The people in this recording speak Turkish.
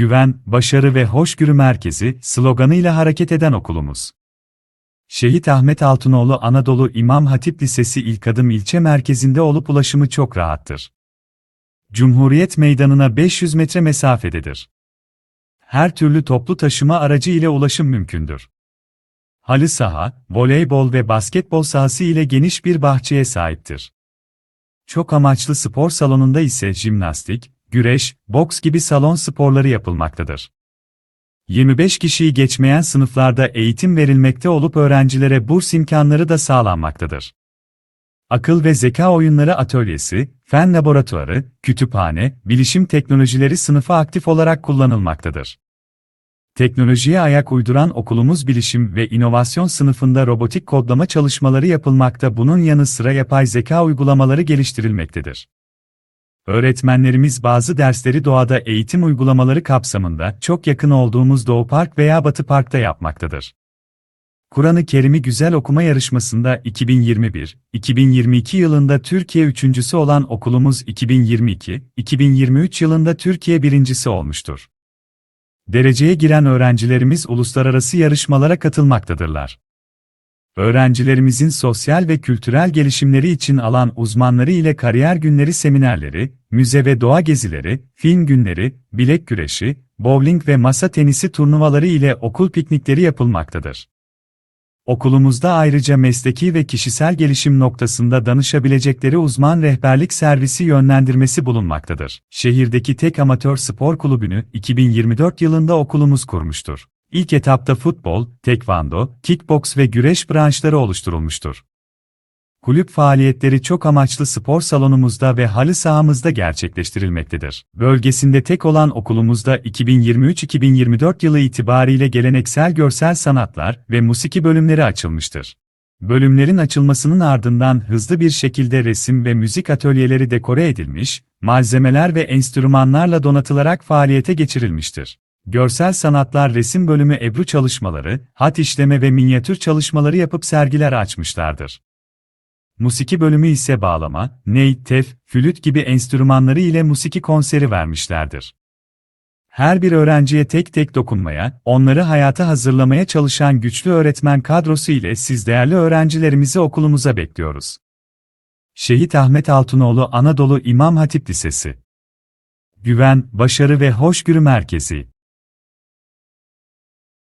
güven, başarı ve hoşgörü merkezi sloganıyla hareket eden okulumuz. Şehit Ahmet Altınoğlu Anadolu İmam Hatip Lisesi ilk adım ilçe merkezinde olup ulaşımı çok rahattır. Cumhuriyet Meydanı'na 500 metre mesafededir. Her türlü toplu taşıma aracı ile ulaşım mümkündür. Halı saha, voleybol ve basketbol sahası ile geniş bir bahçeye sahiptir. Çok amaçlı spor salonunda ise jimnastik, güreş, boks gibi salon sporları yapılmaktadır. 25 kişiyi geçmeyen sınıflarda eğitim verilmekte olup öğrencilere burs imkanları da sağlanmaktadır. Akıl ve zeka oyunları atölyesi, fen laboratuvarı, kütüphane, bilişim teknolojileri sınıfı aktif olarak kullanılmaktadır. Teknolojiye ayak uyduran okulumuz bilişim ve inovasyon sınıfında robotik kodlama çalışmaları yapılmakta bunun yanı sıra yapay zeka uygulamaları geliştirilmektedir. Öğretmenlerimiz bazı dersleri doğada eğitim uygulamaları kapsamında çok yakın olduğumuz Doğu Park veya Batı Park'ta yapmaktadır. Kur'an-ı Kerim'i güzel okuma yarışmasında 2021-2022 yılında Türkiye üçüncüsü olan okulumuz 2022-2023 yılında Türkiye birincisi olmuştur. Dereceye giren öğrencilerimiz uluslararası yarışmalara katılmaktadırlar. Öğrencilerimizin sosyal ve kültürel gelişimleri için alan uzmanları ile kariyer günleri seminerleri, müze ve doğa gezileri, film günleri, bilek güreşi, bowling ve masa tenisi turnuvaları ile okul piknikleri yapılmaktadır. Okulumuzda ayrıca mesleki ve kişisel gelişim noktasında danışabilecekleri uzman rehberlik servisi yönlendirmesi bulunmaktadır. Şehirdeki tek amatör spor kulübünü 2024 yılında okulumuz kurmuştur. İlk etapta futbol, tekvando, kickboks ve güreş branşları oluşturulmuştur. Kulüp faaliyetleri çok amaçlı spor salonumuzda ve halı sahamızda gerçekleştirilmektedir. Bölgesinde tek olan okulumuzda 2023-2024 yılı itibariyle geleneksel görsel sanatlar ve musiki bölümleri açılmıştır. Bölümlerin açılmasının ardından hızlı bir şekilde resim ve müzik atölyeleri dekore edilmiş, malzemeler ve enstrümanlarla donatılarak faaliyete geçirilmiştir. Görsel sanatlar resim bölümü ebru çalışmaları, hat işleme ve minyatür çalışmaları yapıp sergiler açmışlardır. Musiki bölümü ise bağlama, ney, tef, flüt gibi enstrümanları ile musiki konseri vermişlerdir. Her bir öğrenciye tek tek dokunmaya, onları hayata hazırlamaya çalışan güçlü öğretmen kadrosu ile siz değerli öğrencilerimizi okulumuza bekliyoruz. Şehit Ahmet Altınoğlu Anadolu İmam Hatip Lisesi Güven, Başarı ve Hoşgörü Merkezi